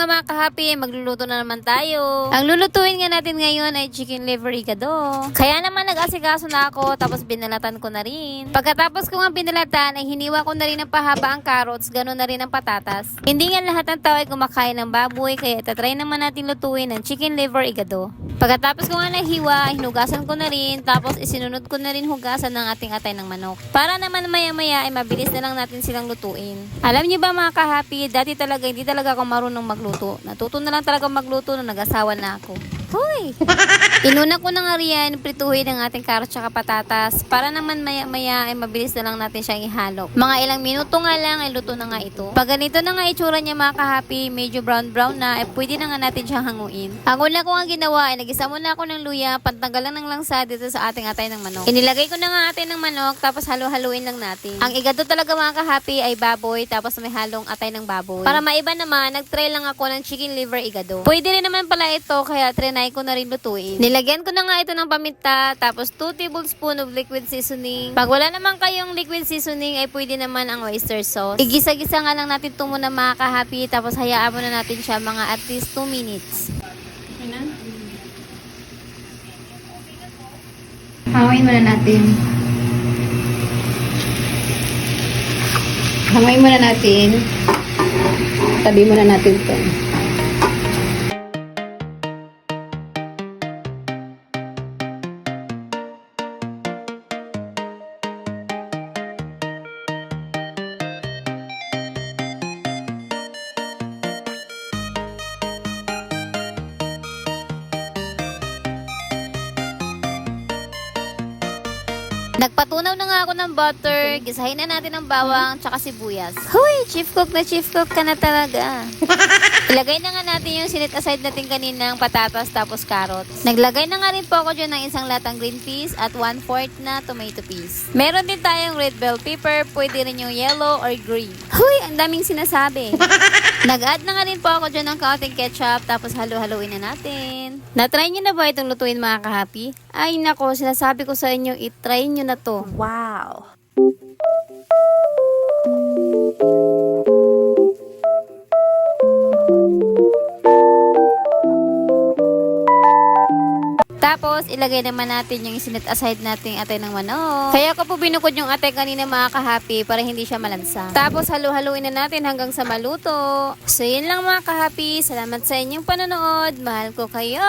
nga mga kahapi, magluluto na naman tayo. Ang lulutuin nga natin ngayon ay chicken liver igado. Kaya naman nag-asikaso na ako, tapos binalatan ko na rin. Pagkatapos ko nga binalatan, ay hiniwa ko na rin ng pahaba ang carrots, gano'n na rin ang patatas. Hindi nga lahat ng tao ay kumakain ng baboy, kaya tatry naman natin lutuin ng chicken liver igado. Pagkatapos ko nga nahiwa, hinugasan ko na rin, tapos isinunod ko na rin hugasan ng ating atay ng manok. Para naman maya-maya ay mabilis na lang natin silang lutuin. Alam niyo ba mga kahapi, dati talaga hindi talaga ako marunong magluto. Natuto na lang talaga magluto nung nag-asawa na ako. Hoy! Inuna ko na nga riyan, prituhin ang ating carrots at patatas para naman maya-maya ay mabilis na lang natin siyang ihalo. Mga ilang minuto nga lang ay luto na nga ito. Pag ganito na nga itsura niya mga kahapi, medyo brown-brown na, ay pwede na nga natin siyang hanguin. Ang una ko nga ginawa ay nagisa muna ako ng luya, pantanggal lang ng langsa dito sa ating atay ng manok. Inilagay ko na nga atay ng manok, tapos halo-haluin lang natin. Ang igado talaga mga kahapi ay baboy, tapos may halong atay ng baboy. Para maiba naman, nagtry lang ako ng chicken liver igado. Pwede rin naman pala ito, kaya trinay ko na rin lutuin. Nilagyan ko na nga ito ng paminta, tapos 2 tablespoon of liquid seasoning. Pag wala naman kayong liquid seasoning, ay pwede naman ang oyster sauce. Igisa-gisa nga lang natin ito muna mga kahapi, tapos hayaan muna natin siya mga at least 2 minutes. Hangayin muna natin. Hangayin muna natin. Tabi muna natin ito. Nagpatunaw na nga ako ng butter, gisahin na natin ang bawang, tsaka sibuyas. Hoy, chief cook na chief cook ka na talaga. Ilagay na nga natin yung sinit aside natin kaninang patatas tapos carrots. Naglagay na nga rin po ako dyan ng isang latang green peas at 1 4 na tomato peas. Meron din tayong red bell pepper, pwede rin yung yellow or green. Hoy, ang daming sinasabi. Nag-add na nga rin po ako dyan ng kaunting ketchup tapos halo-haluin na natin. Na-try nyo na ba itong lutuin mga kahapi? Ay nako, sinasabi ko sa inyo, itry nyo na to. Wow. Tapos, ilagay naman natin yung sinit aside nating atay ng manok. Kaya ko po binukod yung atay kanina mga kahapi para hindi siya malansa. Tapos, halu-haluin na natin hanggang sa maluto. So, yun lang mga kahapi. Salamat sa inyong panonood. Mahal ko kayo!